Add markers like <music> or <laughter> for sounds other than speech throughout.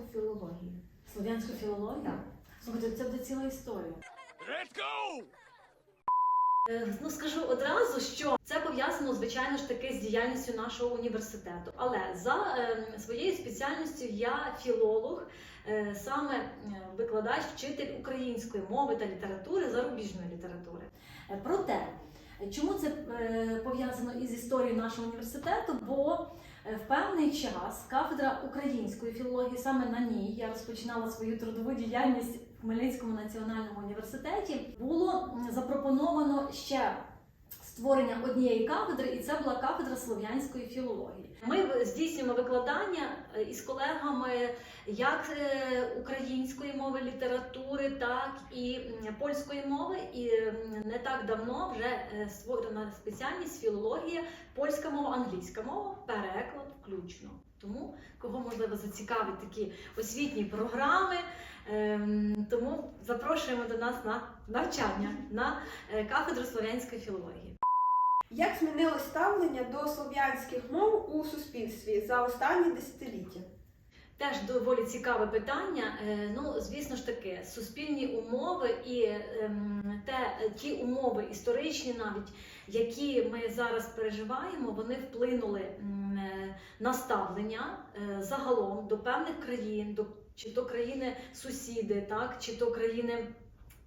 слов'янську філологію? Слов'янську філологію? Так. Слухайте, це буде ціла історія. Е, Ну скажу одразу, що це пов'язано, звичайно ж таки, з діяльністю нашого університету. Але за е, своєю спеціальністю я філолог, е, саме е, викладач, вчитель української мови та літератури, зарубіжної літератури. Е, Проте, чому це е, пов'язано із історією нашого університету? Бо в певний час кафедра української філології, саме на ній я розпочинала свою трудову діяльність в Хмельницькому національному університеті. Було запропоновано ще створення однієї кафедри, і це була кафедра слов'янської філології. Ми здійснюємо викладання е, із колегами як е, української мови, літератури, так і польської мови. І не так давно вже е, створена спеціальність філологія, польська мова, англійська мова, переклад включно. Тому кого можливо зацікавить такі освітні програми. Тому запрошуємо до нас на навчання на кафедру слов'янської філології. Як змінилось ставлення до слов'янських мов у суспільстві за останні десятиліття? Теж доволі цікаве питання. Е, Ну, звісно ж таки, суспільні умови і ем, те, ті умови історичні, навіть які ми зараз переживаємо, вони вплинули е, на ставлення е, загалом до певних країн, до чи то країни сусіди, так чи то країни.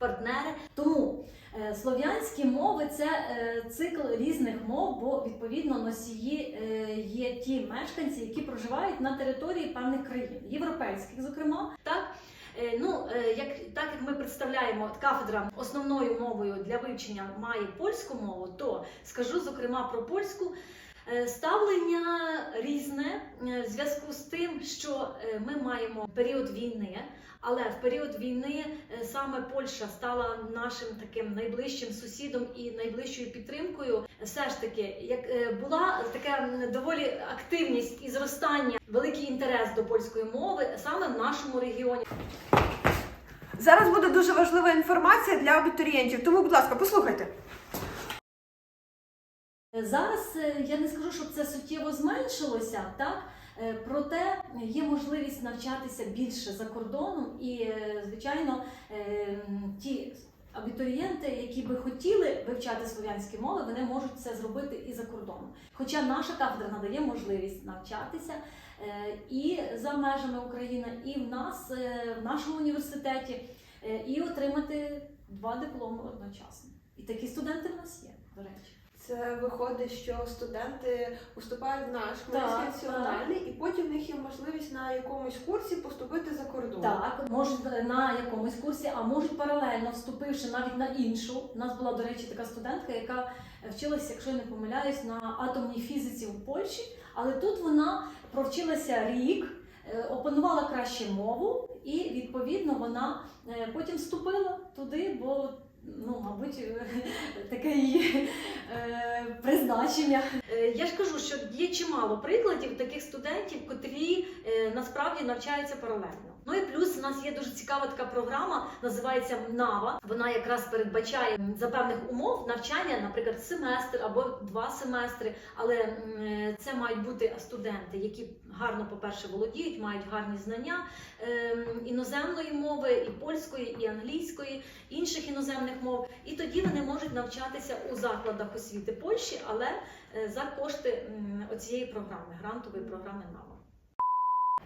Партнери тому е, слов'янські мови це е, цикл різних мов, бо відповідно носії е, є ті мешканці, які проживають на території певних країн, європейських, зокрема. Так, ну як так як ми представляємо кафедра основною мовою для вивчення має польську мову, то скажу зокрема про польську. Ставлення різне в зв'язку з тим, що ми маємо період війни, але в період війни е, саме Польща стала нашим таким найближчим сусідом і найближчою підтримкою. Все ж таки, як е, була така доволі активність і зростання, великий інтерес до польської мови саме в нашому регіоні. Зараз буде дуже важлива інформація для абітурієнтів, тому, будь ласка, послухайте. Зараз е, я не скажу, щоб це суттєво зменшилося, так проте є можливість навчатися більше за кордоном, і е, звичайно, е, ті абітурієнти, які би хотіли вивчати слов'янські мови, вони можуть це зробити і за кордоном. Хоча наша кафедра надає можливість навчатися е, і за межами України, і в нас е, в нашому університеті, е, і отримати два дипломи одночасно. І такі студенти в нас є, до речі. Це виходить, що студенти поступають в наш Так, національний, і потім в них є можливість на якомусь курсі поступити за кордон. Так, можуть на якомусь курсі, а можуть паралельно вступивши навіть на іншу. У нас була, до речі, така студентка, яка вчилася, якщо я не помиляюсь, на атомній фізиці в Польщі, але тут вона провчилася рік, е, опанувала краще мову, і відповідно вона е, потім вступила туди, бо. Ну, мабуть, таке її е, призначення. Е, Я ж кажу, що є чимало прикладів таких студентів, котрі е, насправді навчаються паралельно. Ну і плюс у нас є дуже цікава така програма, називається НАВА. Вона якраз передбачає за певних умов навчання, наприклад, семестр або два семестри. Але е, це мають бути студенти, які гарно, по-перше, володіють, мають гарні знання е, іноземної мови, і польської, і англійської, інших іноземних мов. І тоді вони можуть навчатися у закладах освіти Польщі, але е, за кошти оцієї програми, грантової програми НАВА.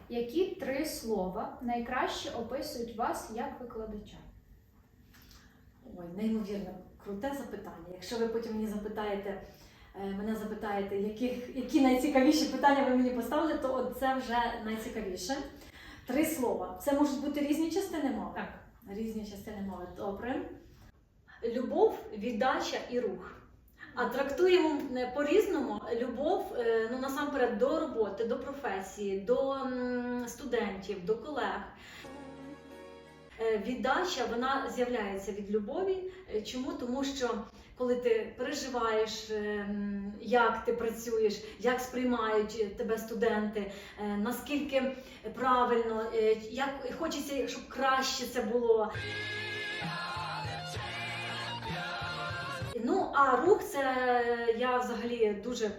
Які три слова найкраще описують вас як викладача? Ой, неймовірно круте запитання. Якщо ви потім мені запитаєте, е, мене запитаєте, яких, які найцікавіші питання ви мені поставили, то от це вже найцікавіше. Три слова. Це можуть бути різні частини мови. Так. Різні частини мови. Добре. Любов, віддача і рух. А трактуємо по-різному любов е, ну насамперед до роботи, до професії, до студентів, до колег. Е, Віддача вона з'являється від любові. Е, Чому? Тому що коли ти переживаєш, як ти працюєш, як сприймають тебе студенти, наскільки правильно, як хочеться, щоб краще це було. А рух це я взагалі дуже.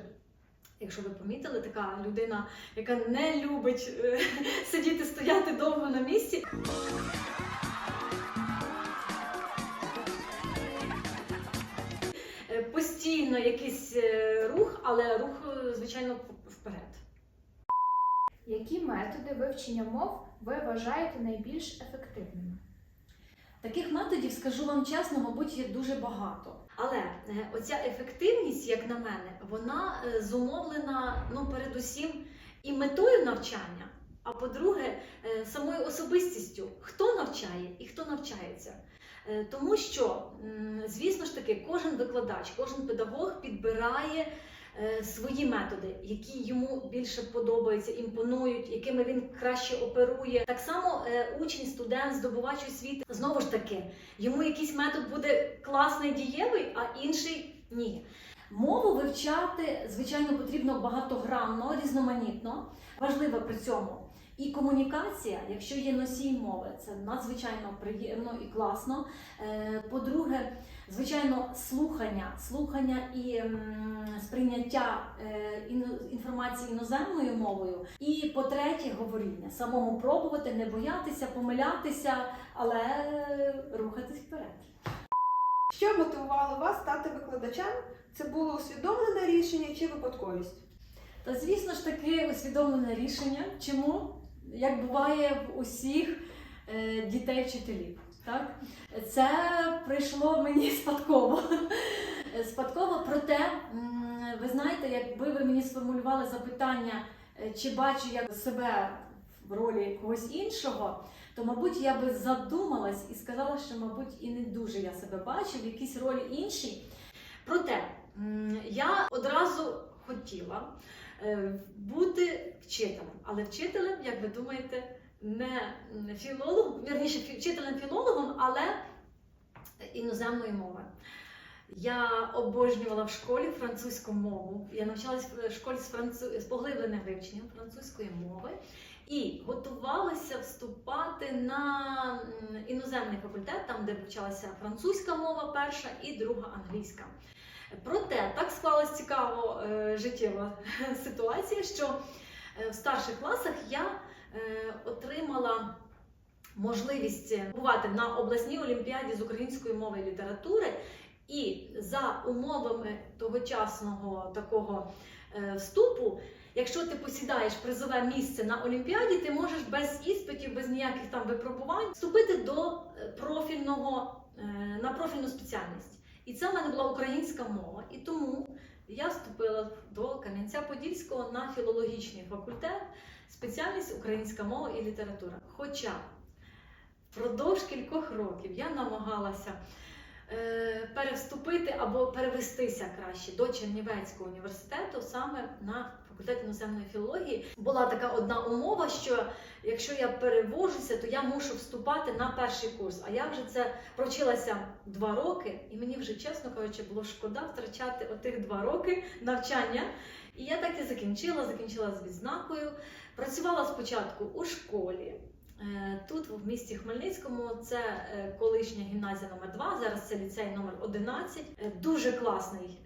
Якщо ви помітили, така людина, яка не любить е, <laughs> сидіти, стояти довго на місці. Е, Постійно якийсь е, рух, але рух, звичайно, вперед. Які методи вивчення мов ви вважаєте найбільш ефективними? Таких методів, скажу вам чесно, мабуть, є дуже багато. Але е, оця ефективність, як на мене, вона е, зумовлена ну, передусім і метою навчання, а по-друге, е, самою особистістю, хто навчає і хто навчається. Тому що, звісно ж таки, кожен викладач, кожен педагог підбирає свої методи, які йому більше подобаються, імпонують, якими він краще оперує. Так само е, учень, студент, здобувач освіти, знову ж таки, йому якийсь метод буде класний, дієвий, а інший ні. Мову вивчати, звичайно, потрібно багатогранно, різноманітно. Важливо при цьому і комунікація, якщо є носій мови, це надзвичайно приємно і класно. Е, По-друге, звичайно, слухання, слухання і сприйняття е, інформації іноземною мовою. І по-третє, говоріння. Самому пробувати, не боятися, помилятися, але рухатись вперед. Що мотивувало вас стати викладачем? Це було усвідомлене рішення чи випадковість? Та звісно ж таки усвідомлене рішення. Чому? Як буває в усіх е, дітей вчителів. Так? Це прийшло мені спадково. Спадково, проте, ви знаєте, якби ви мені сформулювали запитання, е, чи бачу я себе в ролі когось іншого, то, мабуть, я би задумалась і сказала, що, мабуть, і не дуже я себе бачу в якійсь ролі іншій. Проте я одразу хотіла е, бути вчителем, але вчителем, як ви думаєте, не філологом, вірніше фі- вчителем-філологом, але іноземної мови. Я обожнювала в школі французьку мову. Я навчалась в школі з, францу... з поглибленим вивченням французької мови і готувалася вступати на іноземний факультет, там де вивчалася французька мова перша і друга англійська. Проте так склалась цікаво е, життєва <laughs> ситуація, що е, в старших класах я е, отримала можливість бувати на обласній олімпіаді з української мови і літератури. І за умовами тогочасного такого е, вступу, якщо ти посідаєш призове місце на олімпіаді, ти можеш без іспитів, без ніяких там випробувань вступити до е, профільного е, на профільну спеціальність. І це в мене була українська мова. І тому я вступила до Кам'янця-Подільського на філологічний факультет, спеціальність українська мова і література. Хоча впродовж кількох років я намагалася е, перевступити або перевестися краще до Чернівецького університету саме на факультет іноземної філології. Була така одна умова, що якщо я перевожуся, то я мушу вступати на перший курс. А я вже це провчилася два роки, і мені вже, чесно кажучи, було шкода втрачати отих два роки навчання. І я так і закінчила, закінчила з відзнакою. Працювала спочатку у школі. Е, Тут, в місті Хмельницькому, це е, колишня гімназія номер 2 зараз це ліцей номер 11 Е, Дуже класний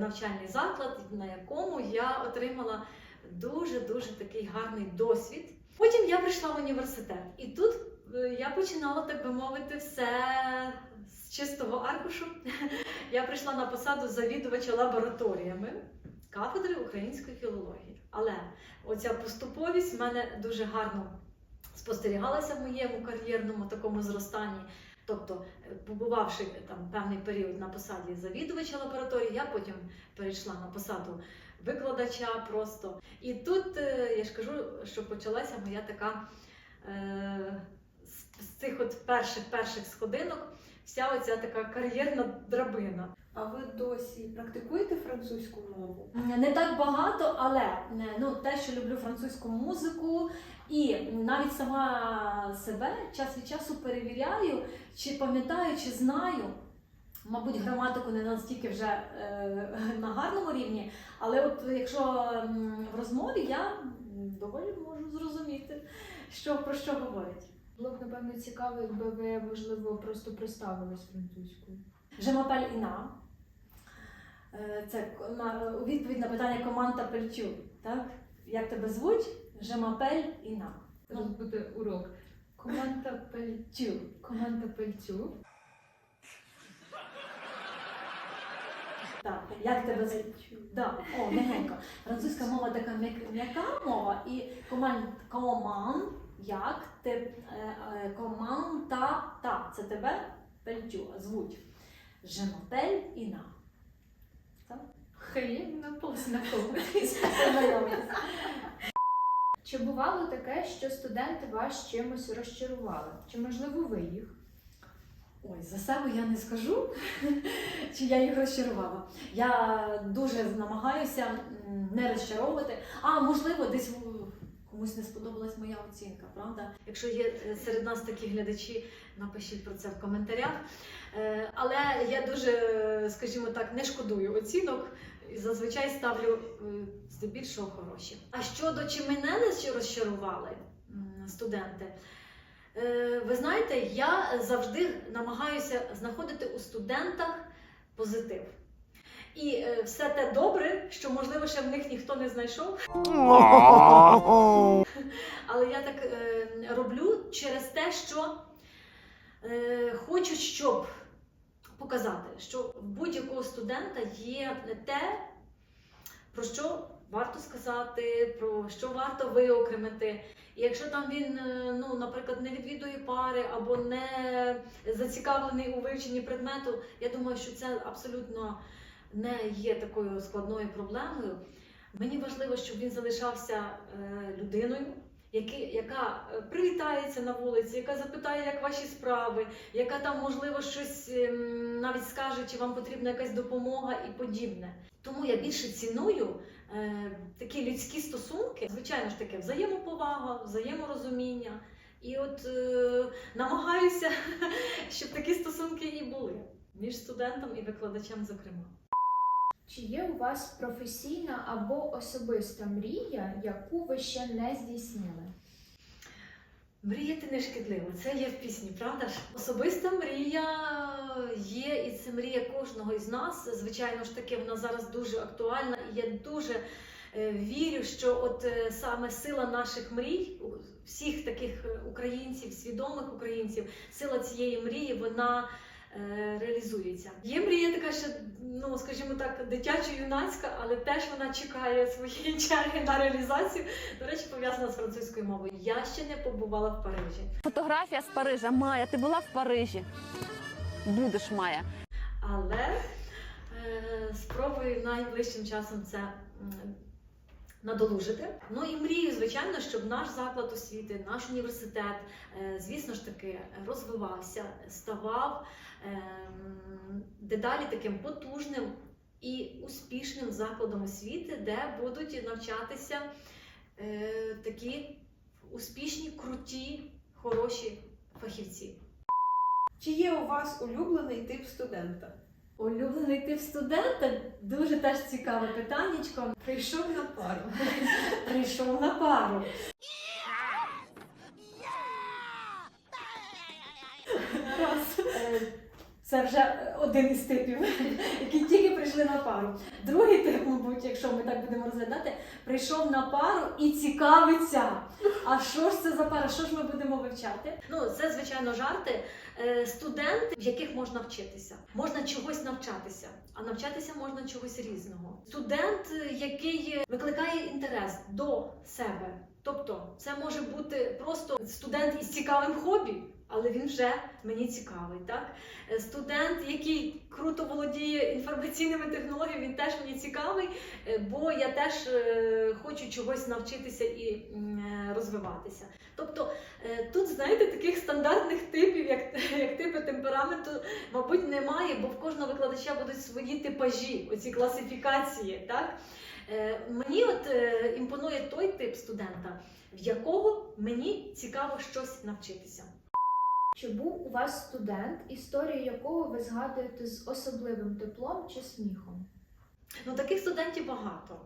навчальний заклад, на якому я отримала дуже-дуже такий гарний досвід. Потім я прийшла в університет, і тут я починала, так би мовити, все з чистого аркушу. <laughs> Я прийшла на посаду завідувача лабораторіями кафедри української філології. Але оця поступовість в мене дуже гарно спостерігалася в моєму кар'єрному такому зростанні. Тобто, е, побувавши там певний період на посаді завідувача лабораторії, я потім перейшла на посаду викладача просто. І тут е, я ж кажу, що почалася моя така е, з, цих от перших перших сходинок, вся оця така кар'єрна драбина. А ви досі практикуєте французьку мову? Не так багато, але ну, те, що люблю французьку музику, і навіть сама себе час від часу перевіряю, чи пам'ятаю, чи знаю. Мабуть, граматику не настільки вже е, на гарному рівні, але от якщо в розмові я доволі можу зрозуміти, що про що говорять. Було б, напевно, цікаво, якби ви, можливо, просто представились французькою. Je m'appelle Інна. Е, Це на, у відповідь на питання команда Пельчу. Так? Як тебе звуть? Je m'appelle Інна. Зараз буде урок. Команда Пельцю. Команда Пельцю. Так, як тебе звуть? Да. О, м'ягенько. Французька мова така м'яка мова і команд, команд як ти е, е, команда та це тебе Пельчу звуть. Je m'appelle Інна. Приємно познайомитись. Познайомитись. Чи бувало таке, що студенти вас чимось розчарували? Чи можливо ви їх? Ой, за себе я не скажу, <laughs> чи я їх розчарувала. Я дуже намагаюся не розчаровувати. А можливо, десь комусь не сподобалась моя оцінка, правда? Якщо є е, серед нас такі глядачі, напишіть про це в коментарях. Е, Але я дуже, скажімо так, не шкодую оцінок. і Зазвичай ставлю е, здебільшого хороші. А щодо чи мене не розчарували студенти? Ви знаєте, я завжди намагаюся знаходити у студентах позитив. І е, все те добре, що можливо ще в них ніхто не знайшов. <laughs> Але я так е, роблю через те, що е, хочу, щоб показати, що в будь-якого студента є те, про що варто сказати, про що варто виокремити. І якщо там він, ну, наприклад, не відвідує пари або не зацікавлений у вивченні предмету, я думаю, що це абсолютно не є такою складною проблемою. Мені важливо, щоб він залишався е, людиною, яка е, привітається на вулиці, яка запитає, як ваші справи, яка там, можливо, щось ем, навіть скаже, чи вам потрібна якась допомога і подібне. Тому я більше ціную е, такі людські стосунки, звичайно ж таке, взаємоповага, взаєморозуміння. І от е, намагаюся, <laughs> щоб такі стосунки і були між студентом і викладачем, зокрема. Чи є у вас професійна або особиста мрія, яку ви ще не здійснили? Мріяти не шкідливо, це є в пісні, правда ж? Особиста мрія є, і це мрія кожного із нас. Звичайно ж таки, вона зараз дуже актуальна, і я дуже е, вірю, що от е, саме сила наших мрій, всіх таких е, українців, свідомих українців, сила цієї мрії, вона. Е, Реалізується. Є мрія така, що, ну скажімо так, дитячо-юнацька, але теж вона чекає своєї <laughs> черги на реалізацію. До речі, пов'язана з французькою мовою. Я ще не побувала в Парижі. Фотографія з Парижа. Майя, ти була в Парижі? Будеш, Майя. Але е, спробую найближчим часом це надолужити. Ну і мрію, звичайно, щоб наш заклад освіти, наш університет, е, звісно ж таки, розвивався, ставав ем, дедалі таким потужним і успішним закладом освіти, де будуть навчатися е, такі успішні, круті, хороші фахівці. Чи є у вас улюблений тип студента? Улюблений тип студента дуже теж цікаве питаннячко. Прийшов на пару. Прийшов на пару. Е, Це вже один із типів, <laughs> які тільки прийшли на пару. Другий тип, мабуть, якщо ми так будемо розглядати, прийшов на пару і цікавиться. А що ж це за пара? Що ж ми будемо вивчати? Ну, це звичайно жарти. Е, Студенти, в яких можна вчитися, можна чогось навчатися, а навчатися можна чогось різного. Студент, е, який викликає інтерес до себе. Тобто, це може бути просто студент із цікавим хобі, але він вже мені цікавий. Так? Е, Студент, який круто володіє інформаційними технологіями, він теж мені цікавий, е, бо я теж е, хочу чогось навчитися і розвиватися. Тобто тут, знаєте, таких стандартних типів, як, <laughs> як типи темпераменту, мабуть, немає, бо в кожного викладача будуть свої типажі, оці класифікації. Так? Мені от імпонує той тип студента, в якого мені цікаво щось навчитися. Чи був у вас студент, історію якого ви згадуєте з особливим теплом чи сміхом? Ну, таких студентів багато.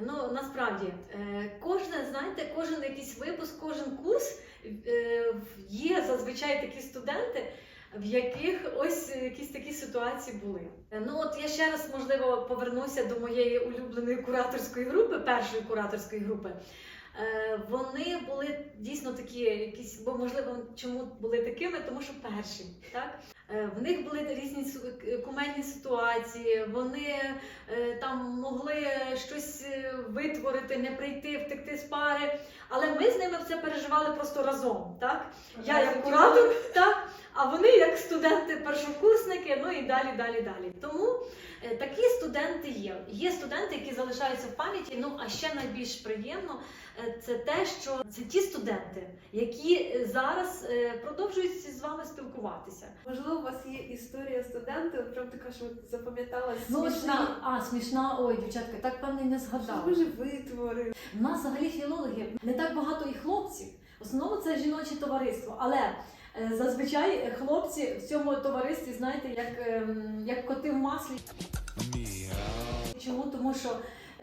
Ну, насправді, е, кожне, знаєте, кожен якийсь випуск, кожен курс е, є зазвичай такі студенти, в яких ось якісь такі ситуації були. Ну от я ще раз можливо повернуся до моєї улюбленої кураторської групи, першої кураторської групи. Е, Вони були дійсно такі, якісь, бо можливо, чому були такими, тому що перші, так Е, в них були різні кумедні ситуації. Вони е, там могли щось витворити, не прийти, втекти з пари. Але ми з ними це переживали просто разом. Так я як куратор, так а вони як студенти, першокурсники, ну і далі, далі, далі. Тому е, такі студенти є. Є студенти, які залишаються в пам'яті. Ну а ще найбільш приємно е, це те, що це ті студенти, які е, зараз продовжують з вами спілкуватися. Можливо, у вас є історія студента, от прям така, що запам'яталась Ну, смішна. а, смішна, ой, дівчатка, так певне не Що ви ж витворили? У нас взагалі філологи не так багато і хлопців. В основному це жіноче товариство. Але зазвичай хлопці в цьому товаристві, знаєте, як, ем, як коти в маслі. Чому? Тому що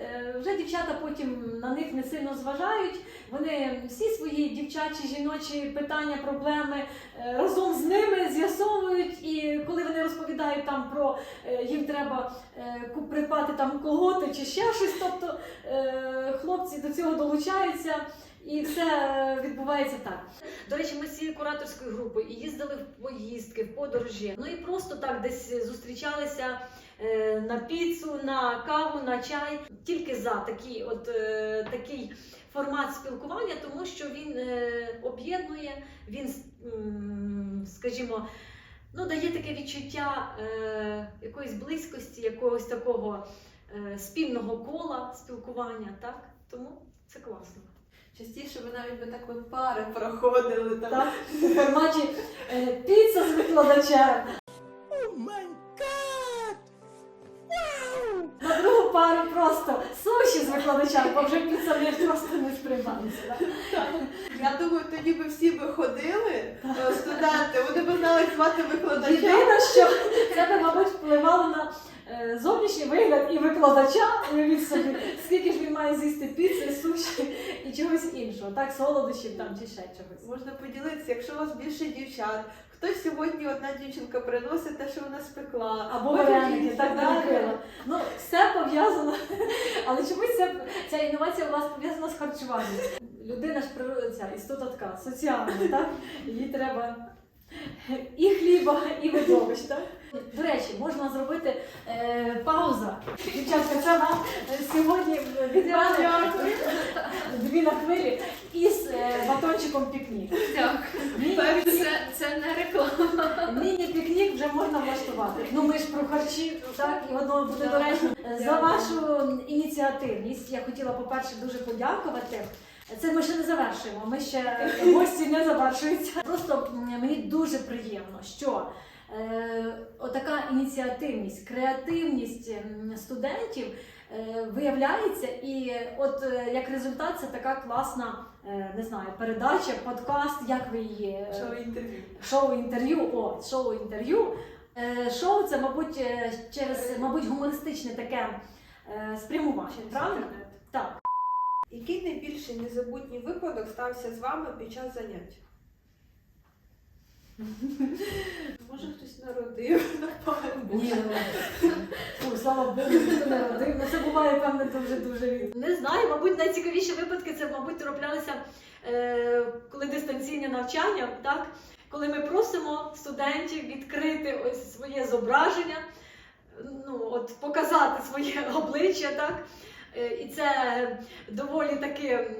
е, вже дівчата потім на них не сильно зважають. Вони всі свої дівчачі, жіночі питання, проблеми е, разом з ними з'ясовують. І коли вони розповідають там про е, їм треба е, придбати там колготи чи ще щось, тобто е, хлопці до цього долучаються. І все е, відбувається так. До речі, ми з цією кураторською групою і їздили в поїздки, в подорожі. Ну і просто так десь зустрічалися е, на піцу, на каву, на чай. Тільки за такий, от е, такий формат спілкування, тому що він об'єднує, він, скажімо. Ну, дає таке відчуття е, якоїсь близькості, якогось такого е, спільного кола спілкування, так? Тому це класно. Частіше ви навіть би так ви пари проходили там. Так? Форматі е, піца з викладачем. На другу пару просто суші з викладачем, бо вже піца не просто не сприймалася. так? Я думаю, тоді би всі би ходили, е, студенти, вони б знали, звати викладача. Єдине, що це би, мабуть, впливало на зовнішній вигляд і викладача, уявіть собі, скільки ж він має з'їсти піци, суші і чогось іншого, так, солодощів там чи ще чогось. Можна поділитися, якщо у вас більше дівчат. Хтось сьогодні одна дівчинка приносить те, що вона спекла. Або вареники, так Да, наліпила. Ну, все пов'язано. <laughs> Але чомусь ця, ця інновація у вас пов'язана з харчуванням. Людина ж природа, ця істота така, соціальна, так? Їй треба і хліба, і видовищ, так? До речі, можна зробити е, пауза. Дівчатка, це вам е, сьогодні від дві на хвилі із е, батончиком пікнік. Дякую. Міні- Це, це не реклама. Міні-пікнік вже можна влаштувати. Ну ми ж про харчі, так, і воно буде доречно. За вашу ініціативність я хотіла, по-перше, дуже подякувати. Це ми ще не завершуємо. Ми ще гості не завершуються. Просто мені дуже приємно, що е, отака ініціативність, креативність студентів е, виявляється, і от е, як результат це така класна, е, не знаю, передача, подкаст, як ви її е, Що інтерв'ю. шоу інтерв'ю. О, шоу інтерв'ю. Е, шоу це, мабуть, е, через мабуть, гумористичне таке е, спрямування. Правильно? Так. Який найбільший незабутній випадок стався з вами під час занять? <laughs> Може хтось народив? Ні, ну, слава Богу, ніхто не родив. Ну, це буває, певне, дуже дуже рідко. Не знаю, мабуть, найцікавіші випадки це, мабуть, траплялися, е, коли дистанційне навчання, так? Коли ми просимо студентів відкрити ось своє зображення, ну, от, показати своє <laughs> обличчя, так? Е, і це доволі таки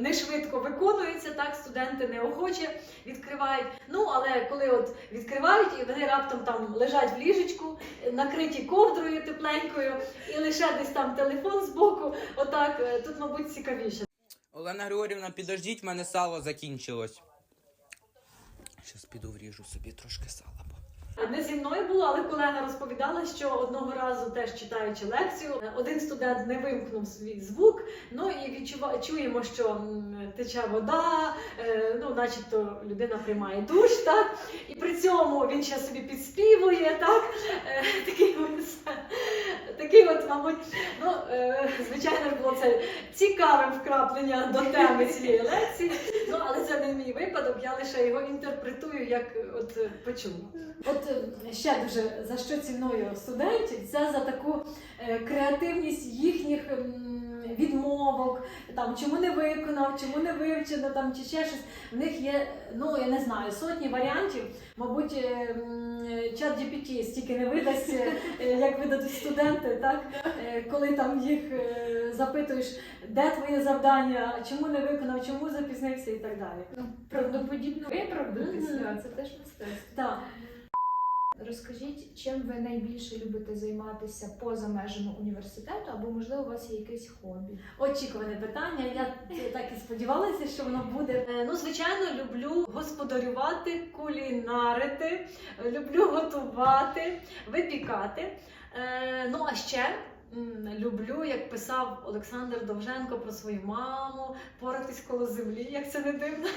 не швидко виконується, так? Студенти неохоче відкривають. Ну, але коли от відкривають, і вони раптом там лежать в ліжечку, накриті ковдрою тепленькою, і лише десь там телефон збоку, отак, е, тут, мабуть, цікавіше. Олена Григорівна, підождіть, в мене сало закінчилось. Щас піду вріжу собі трошки сала. Не зі мною було, але колега розповідала, що одного разу теж читаючи лекцію, один студент не вимкнув свій звук. Ну і відчува... чуємо, що тече вода, е, ну, начебто людина приймає душ, так і при цьому він ще собі підспівує, так е, такий такий от, мабуть, ну, е, звичайно було це цікавим вкраплення до теми цієї лекції. Ну, але це не мій випадок, я лише його інтерпретую як от почула. От е, ще дуже за що ціную студентів, це за таку е, креативність їхніх відмовок, там чому не виконав, чому не вивчено, там чи ще щось. В них є, ну я не знаю, сотні варіантів. Мабуть, е, чат GPT стільки не видасть, як видадуть студенти, так? Коли там їх запитуєш, де твоє завдання, чому не виконав, чому запізнився і так далі. Ну, правдоподібно виправдатися, Мгм. да, це теж мистецтво. Так. Розкажіть, чим ви найбільше любите займатися поза межами університету, або можливо у вас є якесь хобі? Очікуване питання. Я так і сподівалася, що воно буде. Е, Ну, звичайно, люблю господарювати, кулінарити, люблю готувати, випікати. Е, Ну а ще люблю, як писав Олександр Довженко про свою маму, поратись коло землі, як це не дивно.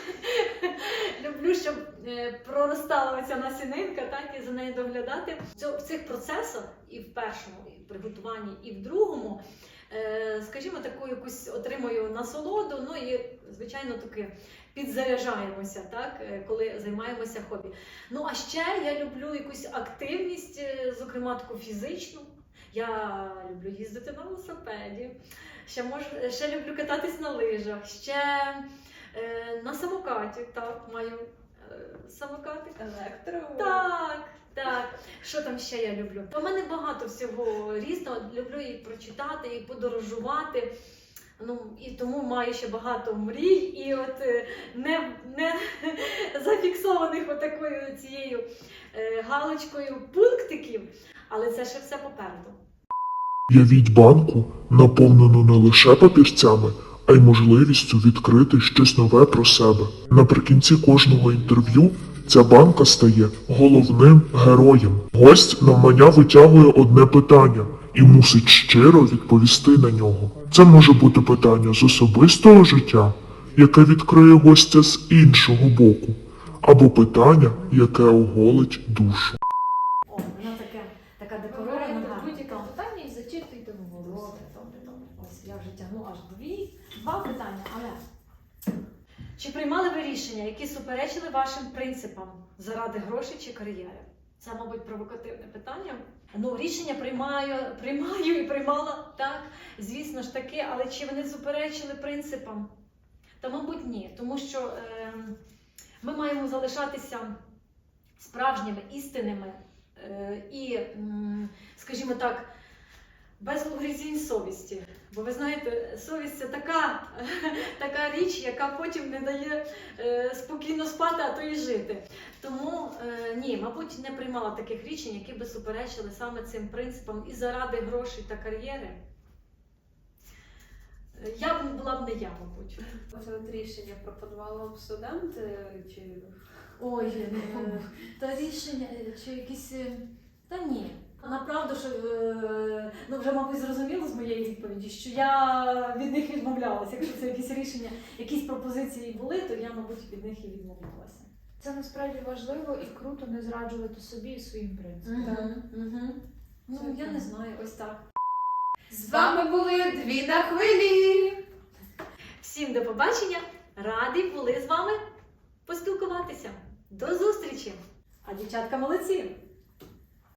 <laughs> люблю, щоб е, проростала оця насінинка, так і за нею доглядати. В цих процесах і в першому, і в приготуванні, і в другому. е, Скажімо, таку якусь отримую насолоду, ну і звичайно таки підзаряджаємося, так, е, коли займаємося хобі. Ну а ще я люблю якусь активність, зокрема таку фізичну. Я люблю їздити на велосипеді, ще мож, ще люблю кататись на лижах, ще е, на самокаті. Так, маю е, самокатик. Електро. Так, так. Що там ще я люблю? У мене багато всього різного. Люблю і прочитати, і подорожувати. Ну і тому маю ще багато мрій, і от е, не, не <laughs> зафіксованих отакою цією е, галочкою пунктиків, але це ще все попереду. Явіть банку, наповнену не лише папірцями, а й можливістю відкрити щось нове про себе. Наприкінці кожного інтерв'ю ця банка стає головним героєм. Гость навмання витягує одне питання і мусить щиро відповісти на нього. Це може бути питання з особистого життя, яке відкриє гостя з іншого боку, або питання, яке оголить душу. Така декорована. Вибирайте будь-яке питання і зачитуйте в голос. Добре, добре, добре. Ось я вже тягну аж дві, два питання, але Чи приймали ви рішення, які суперечили вашим принципам заради грошей чи кар'єри? Це, мабуть, провокативне питання. Ну, рішення приймаю, приймаю і приймала так, звісно ж таки, але чи вони суперечили принципам? Та, мабуть, ні, тому що е, ми маємо залишатися справжніми, істинними і, скажімо так, без угрізінь совісті. Бо ви знаєте, совість це така, <laughs> така річ, яка потім не дає е, спокійно спати, а то і жити. Тому е, ні, мабуть, не приймала таких рішень, які би суперечили саме цим принципам і заради грошей та кар'єри. Е, Я б була б не я, мабуть. От рішення пропонували вам студент е, чи ой, е, та рішення е, чи якісь. е, Та ні. Направду, що е, ну вже мабуть зрозуміло з моєї відповіді, що я від них відмовлялася. Якщо це якісь рішення, якісь пропозиції були, то я, мабуть, від них і відмовлялася. Це насправді важливо і круто не зраджувати собі і своїм принципам. Угу. Ну Це я так. не знаю, ось так. з вами були дві на хвилі. Всім до побачення! Раді були з вами поспілкуватися. До зустрічі! А дівчатка молодці.